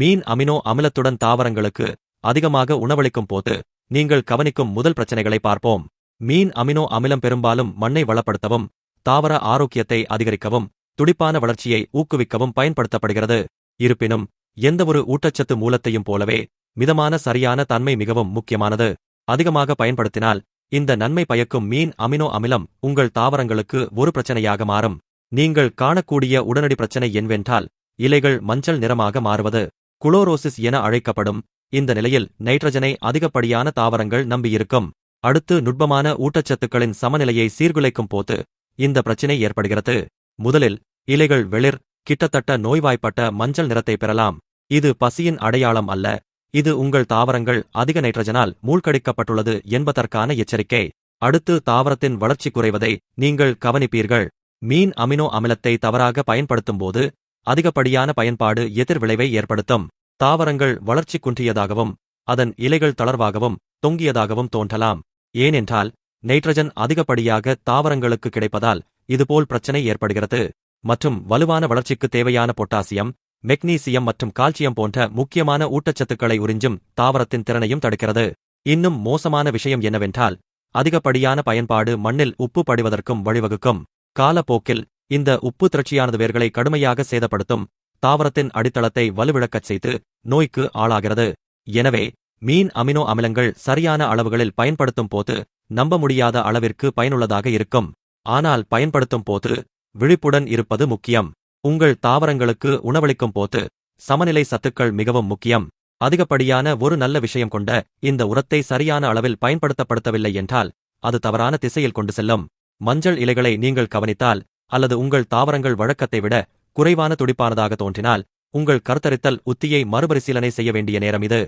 மீன் amino அமிலத்துடன் தாவரங்களுக்கு அதிகமாக உணவளிக்கும் போது நீங்கள் கவனிக்கும் முதல் பிரச்சனைகளை பார்ப்போம். மீன் அமினோ அமிலம் பெரும்பாலும் மண்ணை வளப்படுத்தவும் தாவர ஆரோக்கியத்தை அதிகரிக்கவும் துடிப்பான வளர்ச்சியை ஊக்குவிக்கவும் பயன்படுத்தப்படுகிறது. இருப்பினும் எந்தவொரு ஊட்டச்சத்து மூலத்தையும் போலவே மிதமான சரியான தன்மை மிகவும் முக்கியமானது. அதிகமாக பயன்படுத்தினால் இந்த நன்மை பயக்கும் மீன் அமினோ அமிலம் உங்கள் தாவரங்களுக்கு ஒரு பிரச்சனையாக மாறும். நீங்கள் காணக்கூடிய உடனடி பிரச்சனை என்னவென்றால் இலைகள் மஞ்சள் நிறமாக மாறுவது. குளோரோசிஸ் என அழைக்கப்படும் இந்த நிலையில் நைட்ரஜனை அதிகப்படியான தாவரங்கள் நம்பியிருக்கும். அடுத்து நுட்பமான ஊட்டச்சத்துக்களின் சமநிலையை சீர்குலைக்கும் போது இந்த பிரச்சினை ஏற்படுகிறது. முதலில் இலைகள் வெளிர் கிட்டத்தட்ட நோய்வாய்ப்பட்ட மஞ்சள் நிறத்தை பெறலாம். இது பசியின் அடையாளம் அல்ல. இது உங்கள் தாவரங்கள் அதிக நைட்ரஜனால் மூழ்கடிக்கப்பட்டுள்ளது என்பதற்கான எச்சரிக்கை. அடுத்து தாவரத்தின் வளர்ச்சி குறைவதை நீங்கள் கவனிப்பீர்கள். மீன் அமினோ அமிலத்தை தவறாக பயன்படுத்தும்போது அதிகப்படியான பயன்பாடு எதிர்விளைவை ஏற்படுத்தும். தாவரங்கள் வளர்ச்சி குன்றியதாகவும் அதன் இலைகள் தளர்வாகவும் தொங்கியதாகவும் தோன்றலாம். ஏனென்றால் நைட்ரஜன் அதிகப்படியாக தாவரங்களுக்கு கிடைப்பதால் இதுபோல் பிரச்சனை ஏற்படுகிறது. மற்றும் வலுவான வளர்ச்சிக்கு தேவையான பொட்டாசியம் மெக்னீசியம் மற்றும் கால்சியம் போன்ற முக்கியமான ஊட்டச்சத்துக்களை உறிஞ்சும் தாவரத்தின் திறனையும் தடுக்கிறது. இன்னும் மோசமான விஷயம் என்னவென்றால் அதிகப்படியான பயன்பாடு மண்ணில் உப்பு படிவதற்கும் வழிவகுக்கும். காலப்போக்கில் இந்த உப்பு திரட்சியானது வேர்களை கடுமையாக சேதப்படுத்தும் தாவரத்தின் அடித்தளத்தை வலுவிழக்கச் செய்து நோய்க்கு ஆளாகிறது. எனவே மீன் அமினோ அமிலங்கள் சரியான அளவுகளில் பயன்படுத்தும் போது நம்ப முடியாத அளவிற்கு பயனுள்ளதாக இருக்கும். ஆனால் பயன்படுத்தும் போது விழிப்புடன் இருப்பது முக்கியம். உங்கள் தாவரங்களுக்கு உணவளிக்கும் போது சமநிலை சத்துக்கள் மிகவும் முக்கியம். அதிகப்படியான ஒரு நல்ல விஷயம் கொண்ட இந்த உரத்தை சரியான அளவில் பயன்படுத்தப்படுத்தவில்லை என்றால் அது தவறான திசையில் கொண்டு செல்லும். மஞ்சள் இலைகளை நீங்கள் கவனித்தால் அல்லது உங்கள் தாவரங்கள் வழக்கத்தை விட குறைவான துடிப்பானதாக தோன்றினால் உங்கள் கருத்தரித்தல் உத்தியை மறுபரிசீலனை செய்ய வேண்டிய நேரம் இது.